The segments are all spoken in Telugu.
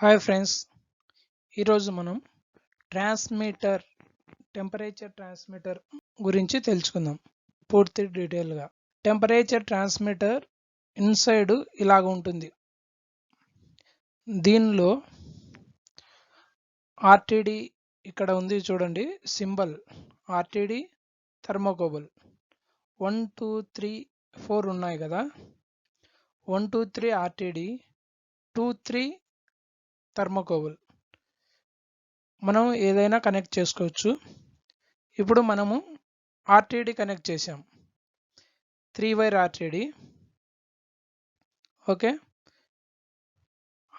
హాయ్ ఫ్రెండ్స్ ఈరోజు మనం ట్రాన్స్మిటర్ టెంపరేచర్ ట్రాన్స్మిటర్ గురించి తెలుసుకుందాం పూర్తి డీటెయిల్గా టెంపరేచర్ ట్రాన్స్మిటర్ ఇన్సైడ్ ఇలాగ ఉంటుంది. దీనిలో ఆర్టీడి ఇక్కడ ఉంది చూడండి symbol RTD thermocouple. One two three four ఉన్నాయి కదా. One two three RTD two three thermocouple మనం ఏదైనా కనెక్ట్ చేసుకోవచ్చు. ఇప్పుడు మనము ఆర్టీడి కనెక్ట్ చేసాం three wire RTD okay?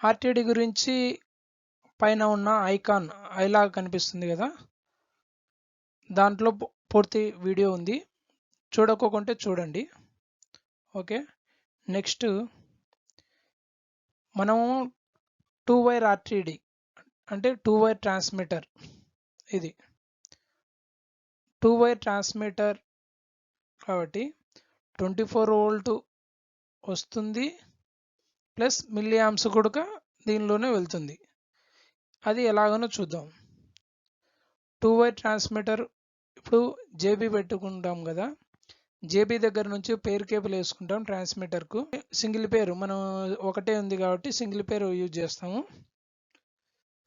RTD గురించి పైన ఉన్న ఐకాన్ ఐలా కనిపిస్తుంది కదా? దాంట్లో పూర్తి వీడియో ఉంది. చూడకోకుంటే చూడండి. ఓకే? నెక్స్ట్ మనము టూ వైర్ ఆర్టీడి అంటే టూ వైర్ ట్రాన్స్మిటర్ ఇది. టూ వైర్ ట్రాన్స్మిటర్ కాబట్టి ట్వంటీ ఫోర్ వోల్ట్ వస్తుంది ప్లస్ మిల్లీ ఆమ్స్ కూడా దీనిలోనే వెళ్తుంది. అది ఎలాగనో చూద్దాం. టూ వైర్ ట్రాన్స్మిటర్ ఇప్పుడు జేబీ పెట్టుకుంటాం కదా. జేబీ దగ్గర నుంచి పేరు కేబుల్ వేసుకుంటాం ట్రాన్స్మిటర్కు. సింగిల్ పేరు మనం ఒకటే ఉంది కాబట్టి సింగిల్ పేరు యూజ్ చేస్తాము.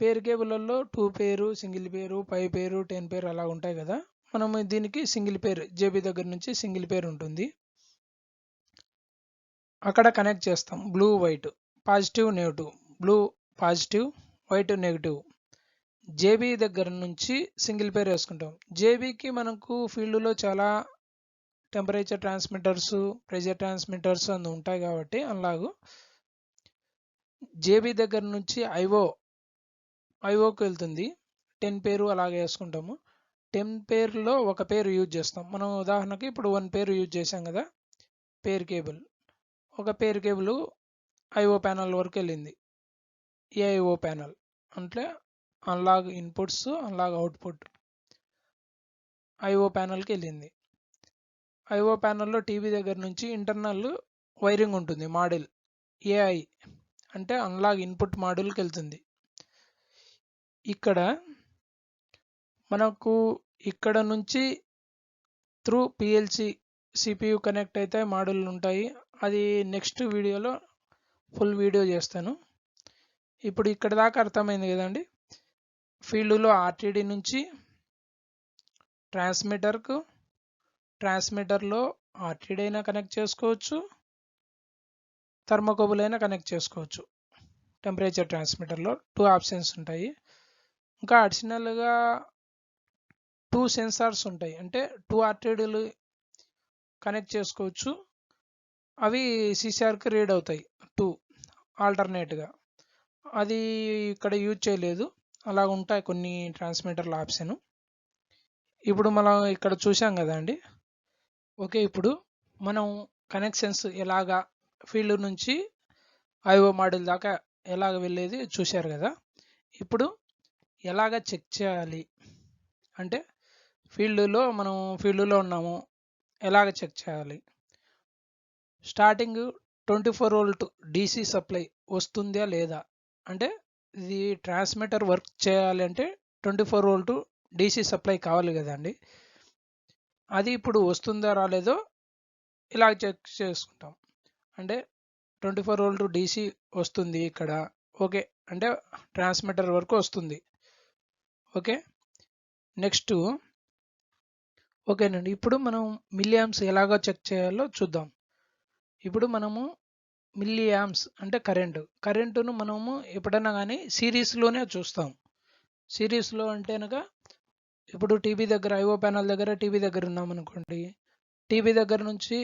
పేరు కేబుల్లో టూ పేరు సింగిల్ పేరు ఫైవ్ పేరు టెన్ పేరు అలా ఉంటాయి కదా. మనం దీనికి సింగిల్ పేరు జేబీ దగ్గర నుంచి సింగిల్ పేరు ఉంటుంది. అక్కడ కనెక్ట్ చేస్తాం blue white positive negative. Blue positive white negative. JB దగ్గర నుంచి సింగిల్ పేరు వేసుకుంటాం. జేబీకి మనకు ఫీల్డ్లో చాలా టెంపరేచర్ ట్రాన్స్మిటర్స్ ప్రెజర్ ట్రాన్స్మిటర్స్ అందు ఉంటాయి కాబట్టి అలాగూ జేబీ దగ్గర నుంచి ఐఓ ఐఓకి వెళ్తుంది. టెన్ పేరు అలాగే వేసుకుంటాము. టెన్ పేర్లో ఒక పేరు యూజ్ చేస్తాం. మనం ఉదాహరణకి ఇప్పుడు వన్ పేరు యూజ్ చేసాం కదా పేరు కేబుల్ ఒక పేరు కేబుల్ ఐఓ ప్యానల్ వరకు వెళ్ళింది. ఏఐఓ ప్యానల్ అంటే analog inputs analog output IO ప్యానల్కి వెళ్ళింది. ఐఓ ప్యానల్లో టీవీ దగ్గర నుంచి ఇంటర్నల్ వైరింగ్ ఉంటుంది మాడ్యూల్ ఏఐ అంటే అన్లాగ్ ఇన్పుట్ మాడ్యూల్కి వెళ్తుంది. ఇక్కడ మనకు ఇక్కడ నుంచి త్రూ పిఎల్సి సిపియు కనెక్ట్ అయితే మాడ్యూల్ ఉంటాయి. అది నెక్స్ట్ వీడియోలో ఫుల్ వీడియో చేస్తాను. ఇప్పుడు ఇక్కడ దాకా అర్థమైంది కదండి? ఫీల్డ్లో ఆర్టీడీ నుంచి ట్రాన్స్మిటర్కు ట్రాన్స్మిటర్లో ఆర్టీడీ అయినా కనెక్ట్ చేసుకోవచ్చు థర్మోకోబుల్ అయినా కనెక్ట్ చేసుకోవచ్చు. టెంపరేచర్ ట్రాన్స్మిటర్లో టూ ఆప్షన్స్ ఉంటాయి. ఇంకా అడిషనల్గా టూ సెన్సార్స్ ఉంటాయి. అంటే టూ ఆర్టీడీలు కనెక్ట్ చేసుకోవచ్చు. అవి సిసిఆర్కి రీడ్ అవుతాయి టూ ఆల్టర్నేట్గా. అది ఇక్కడ యూజ్ చేయలేదు. అలా ఉంటాయి కొన్ని ట్రాన్స్మిటర్ల ఆప్షన్. ఇప్పుడు మనం ఇక్కడ చూసాం కదా అండి ఓకే ఇప్పుడు మనం కనెక్షన్స్ ఎలాగా ఫీల్డ్ నుంచి ఐఓ మాడ్యూల్ దాకా ఎలాగ వెళ్ళేది చూశారు కదా? ఇప్పుడు ఎలాగ చెక్ చేయాలి? అంటే ఫీల్డ్లో మనం ఫీల్డ్లో ఉన్నాము ఎలాగ చెక్ చేయాలి? Starting twenty four volt DC supply వస్తుందా లేదా? అంటే ఇది ట్రాన్స్మిటర్ వర్క్ చేయాలి అంటే twenty four volt DC supply కావాలి కదండి. అది ఇప్పుడు వస్తుందా రాలేదో ఇలా చెక్ చేసుకుంటాం. అంటే ట్వంటీ ఫోర్ వోల్ట్ డీసీ వస్తుంది ఇక్కడ. ఓకే. అంటే ట్రాన్స్మిటర్ వరకు వస్తుంది. ఓకే. నెక్స్ట్ ఓకేనండి. ఇప్పుడు మనం మిల్లియామ్స్ ఎలాగో చెక్ చేయాలో చూద్దాం. ఇప్పుడు మనము మిల్లియామ్స్ అంటే కరెంటు. కరెంటును మనము ఎప్పుడైనా కానీ సిరీస్లోనే చూస్తాం. సిరీస్లో అంటే కనుక ఇప్పుడు టీవీ దగ్గర ఐఓ ప్యానల్ దగ్గర టీవీ దగ్గర ఉన్నాం అనుకోండి టీవీ దగ్గర నుంచి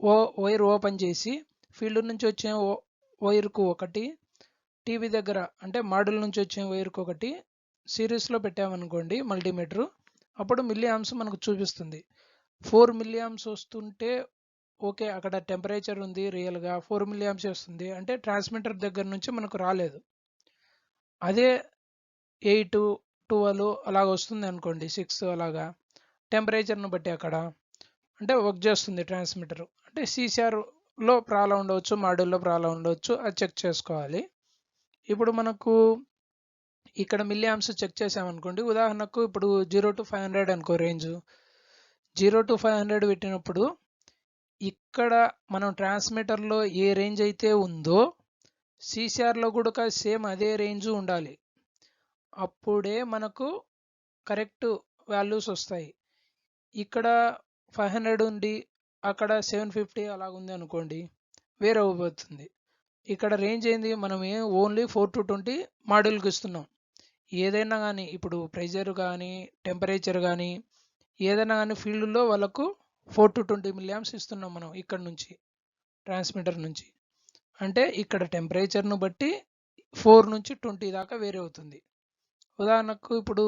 ఓ వైర్ ఓపెన్ చేసి ఫీల్డ్ నుంచి వచ్చే ఓ వైర్కు ఒకటి టీవీ దగ్గర అంటే మాడ్యూల్ నుంచి వచ్చే వైర్కు ఒకటి సిరీస్లో పెట్టామనుకోండి మల్టీమీటరు అప్పుడు మిల్లీ ఆమ్స్ మనకు చూపిస్తుంది. ఫోర్ మిల్లీ ఆమ్స్ వస్తుంటే ఓకే అక్కడ టెంపరేచర్ ఉంది రియల్గా ఫోర్ మిల్లీ ఆమ్స్ వస్తుంది అంటే ట్రాన్స్మిటర్ దగ్గర నుంచి మనకు రాలేదు. అదే ఎయిట్ ట్వెల్వ్ అలాగ వస్తుంది అనుకోండి సిక్స్ అలాగా. టెంపరేచర్ను బట్టి అక్కడ. అంటే వర్క్ చేస్తుంది ట్రాన్స్మిటర్ అంటే సీసీఆర్లో ప్రాబ్లం ఉండవచ్చు మాడ్యూల్లో ప్రాబ్లం ఉండవచ్చు అది చెక్ చేసుకోవాలి. ఇప్పుడు మనకు ఇక్కడ మిలియామ్స్ చెక్ చేసామనుకోండి ఉదాహరణకు ఇప్పుడు జీరో టు ఫైవ్ హండ్రెడ్ అనుకో range. Zero to five hundred పెట్టినప్పుడు ఇక్కడ మనం ట్రాన్స్మిటర్లో ఏ రేంజ్ అయితే ఉందో సిసిఆర్లో కూడా సేమ్ అదే రేంజ్ ఉండాలి. అప్పుడే మనకు కరెక్ట్ వాల్యూస్ వస్తాయి. ఇక్కడ ఫైవ్ హండ్రెడ్ ఉండి అక్కడ సెవెన్ ఫిఫ్టీ అలాగ ఉంది అనుకోండి వేరే అవ్వబోతుంది ఇక్కడ రేంజ్ ఏంది మనం ఏం ఓన్లీ ఫోర్ టు ట్వంటీ మాడ్యూల్కి ఇస్తున్నాం. ఏదైనా కానీ ఇప్పుడు ప్రెషర్ కానీ టెంపరేచర్ కానీ ఏదైనా కానీ ఫీల్డ్లో వాళ్ళకు ఫోర్ టు ట్వంటీ మిలియామ్స్ ఇస్తున్నాం మనం ఇక్కడ నుంచి ట్రాన్స్మిటర్ నుంచి. అంటే ఇక్కడ టెంపరేచర్ను బట్టి ఫోర్ నుంచి ట్వంటీ దాకా వేరే అవుతుంది ఉదాహరణకు ఇప్పుడు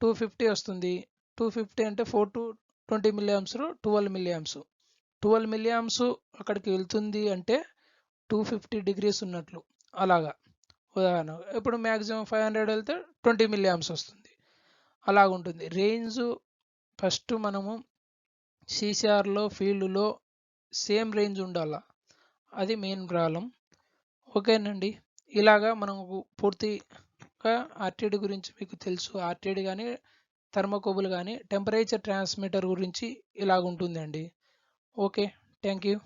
టూ ఫిఫ్టీ వస్తుంది. టూ ఫిఫ్టీ అంటే four to twenty milliamps twelve milliamps twelve milliamps అక్కడికి వెళ్తుంది అంటే టూ ఫిఫ్టీ డిగ్రీస్ ఉన్నట్లు. అలాగా. ఉదాహరణ ఇప్పుడు మ్యాక్సిమం ఫైవ్ హండ్రెడ్ వెళ్తే ట్వంటీ మిలియామ్స్ వస్తుంది. అలాగ ఉంటుంది. రేంజ్ ఫస్ట్ మనము సీసీఆర్లో ఫీల్డ్లో సేమ్ రేంజ్ ఉండాలా. అది మెయిన్ ప్రాబ్లం ఓకేనండి. ఇలాగా మనకు పూర్తిగా ఆర్టీడీ గురించి మీకు తెలుసు. ఆర్టీడీ కానీ థర్మోకోబుల్ కానీ టెంపరేచర్ ట్రాన్స్మిటర్ గురించి ఇలాగ ఉంటుందండి ఓకే థ్యాంక్ యూ